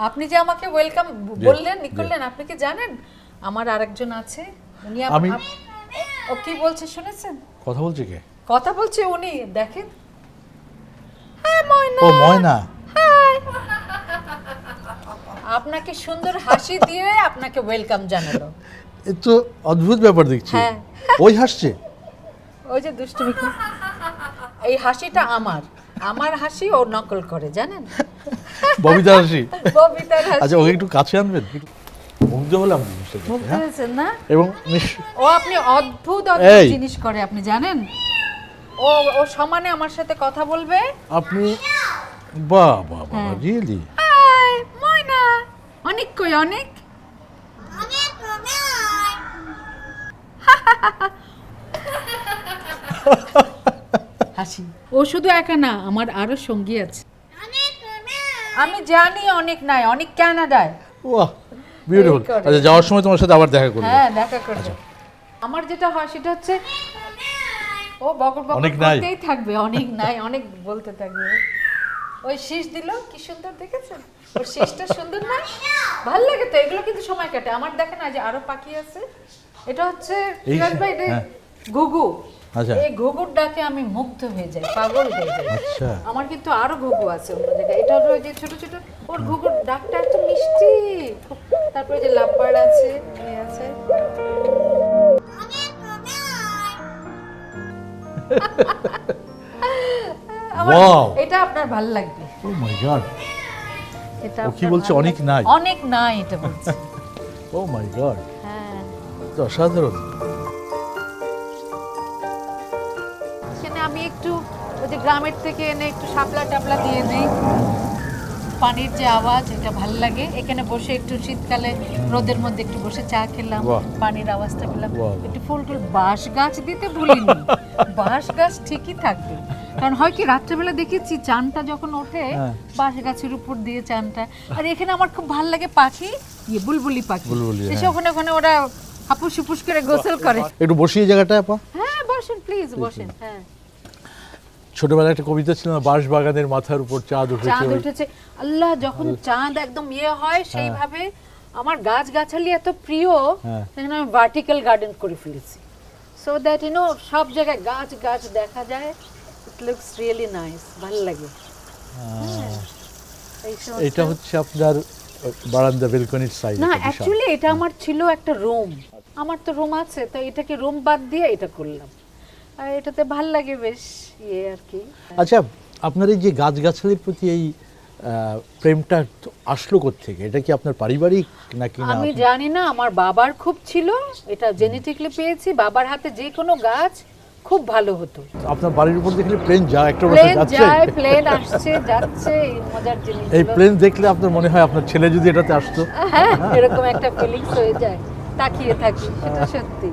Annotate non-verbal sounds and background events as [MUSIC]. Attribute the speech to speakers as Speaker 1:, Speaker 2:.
Speaker 1: আপনি যে আমাকে ওয়েলকাম বললেন ই করলেন আপনি কি জানেন? আমার আরেকজন আছে। উনি
Speaker 2: আমি-
Speaker 1: ও কি বলছে শুনেছেন?
Speaker 2: কথা বলছে কে?
Speaker 1: কথা বলছে উনি দেখেন। হ্যাঁ ময়না।
Speaker 2: ও ময়না।
Speaker 1: হাই। আপনাকে সুন্দর হাসি দিয়ে আপনাকে ওয়েলকাম জানালো।
Speaker 2: এ তো অদ্ভুত ব্যাপার দেখছি।
Speaker 1: হ্যাঁ।
Speaker 2: ওই হাসছে?
Speaker 1: ওই যে দুষ্টুমি করে। এই হাসিটা আমার। আমার হাসি ও নকল করে জানেন?
Speaker 2: ববিতা হাসি?
Speaker 1: ববিতার হাসি।
Speaker 2: আচ্ছা ওকে একটু কাছে আনবেন মুগ্ধ হলাম জিনিসটা
Speaker 1: মুগ্ধ
Speaker 2: হ্যাঁ।
Speaker 1: হয়েছেন না?
Speaker 2: এবং
Speaker 1: ও আপনি অদ্ভুত অদ্ভুত জিনিস করে আপনি জানেন? ও ও সমানে আমার সাথে কথা বলবে?
Speaker 2: আপনি বাহ বাহ বাহ
Speaker 1: হ্যাঁ।
Speaker 2: রিয়েলি
Speaker 1: হাই ময়না। অনেক কই অনেক? [LAUGHS] হাসি ও শুধু একা না আমার আরও সঙ্গী আছে। আমি জানি অনেক নাই অনেক কানাডায়।
Speaker 2: বাহ বিউটিফুল আচ্ছা যাওয়ার সময় তোমার সাথে আবার দেখা করব।
Speaker 1: হ্যাঁ দেখা করবে। আমার যেটা হয় সেটা হচ্ছে ও বকর বকর
Speaker 2: অনেক নাই।
Speaker 1: করতেই থাকবে অনেক নাই অনেক বলতে থাকবে। ওই শীষ দিল কি সুন্দর দেখেছেন ওর শীষটা সুন্দর না? ভালো লাগে তো এগুলো কিন্তু সময় কাটে। আমার দেখেন আজ আরও পাখি আছে। এটা হচ্ছে ফিরাজ ভাই এটা
Speaker 2: হ্যাঁ।
Speaker 1: ঘুঘু
Speaker 2: আচ্ছা।
Speaker 1: এই ঘুঘুর ডাকে আমি মুগ্ধ হয়ে যাই পাগল হয়ে যাই।
Speaker 2: আচ্ছা।
Speaker 1: আমার কিন্তু আরও ঘুঘু আছে অন্য জায়গায়। এটা হলো যে ছোট ছোট ওর ঘুঘুর ডাকটা এত মিষ্টি। তারপরে যে লাভবার্ড আছে এ আছে। এটা আপনার ভালো লাগবে।
Speaker 2: ও মাই গড
Speaker 1: এটা
Speaker 2: কি বলছে? অনেক নাই?
Speaker 1: অনেক নাই এটা বলছে।
Speaker 2: ও মাই গড
Speaker 1: হ্যাঁ।
Speaker 2: অসাধারণ।
Speaker 1: এখানে আমি একটু ওই যে গ্রামের থেকে এনে একটু শাপলা টাপলা দিয়ে দিই পানির যে আওয়াজ এটা ভালো লাগে। এখানে বসে একটু শীতকালে রোদের মধ্যে একটু বসে চা খেলাম পানির আওয়াজটা পেলাম। একটু ফুল টুল বাঁশ গাছ দিতে ভুলিনি। [LAUGHS] বাঁশ গাছ ঠিকই থাকবে। কারণ হয় কি রাত্রেবেলা দেখেছি চানটা যখন ওঠে
Speaker 2: হ্যাঁ।
Speaker 1: বাঁশ গাছের উপর দিয়ে চানটা। আর এখানে আমার খুব ভালো লাগে পাখি ইয়ে বুলবুলি পাখি। এসে
Speaker 2: হ্যাঁ।
Speaker 1: ওখানে ওখানে ওরা হাপুস হুপুস করে গোসল করে।
Speaker 2: একটু বসিয়ে জায়গাটা আপা।
Speaker 1: হ্যাঁ বসেন প্লিজ বসেন হ্যাঁ।
Speaker 2: ছোটবেলায় একটা কবিতা ছিল না বাঁশ বাগানের মাথার উপর চাঁদ উঠেছে
Speaker 1: চাঁদ উঠেছে। আল্লাহ যখন চাঁদ একদম ইয়ে হয় সেইভাবে আমার গাছ গাছালি এত প্রিয়
Speaker 2: হ্যাঁ।
Speaker 1: সেখানে আমি ভার্টিক্যাল গার্ডেন করে ফেলেছি। সো দ্যাট ইউ নো সব জায়গায় গাছ গাছ দেখা যায়। ইট লুকস রিয়েলি নাইস ভালো লাগে। হ্যাঁ।
Speaker 2: এটা হচ্ছে আপনার বারান্দা বেলকনির সাইড
Speaker 1: না অ্যাকচুয়ালি এটা আমার ছিল একটা রুম আমার তো রুম আছে তো এটাকে রুম বাদ দিয়ে এটা করলাম। আর এটাতে ভালো লাগে বেশ ইয়ে আর কি।
Speaker 2: আচ্ছা আপনার এই যে গাছগাছালির প্রতি এই প্রেমটা আসলো থেকে এটা কি আপনার পারিবারিক নাকি
Speaker 1: আমি জানি না আমার বাবার খুব ছিল এটা জেনেটিকলি পেয়েছি বাবার হাতে যে কোনো গাছ খুব ভালো হতো।
Speaker 2: আপনার বাড়ির উপর দেখলে প্লেন যা একটা বছর
Speaker 1: প্লেন
Speaker 2: যাচ্ছে।
Speaker 1: যায় প্লেন আসছে যাচ্ছে এই মজার জিনিস
Speaker 2: এই প্লেন দেখলে আপনার মনে হয় আপনার ছেলে যদি এটাতে আসতো।
Speaker 1: হ্যাঁ এরকম একটা ফিলিংস হয়ে যায়। তাকিয়ে থাকি সেটা সত্যি।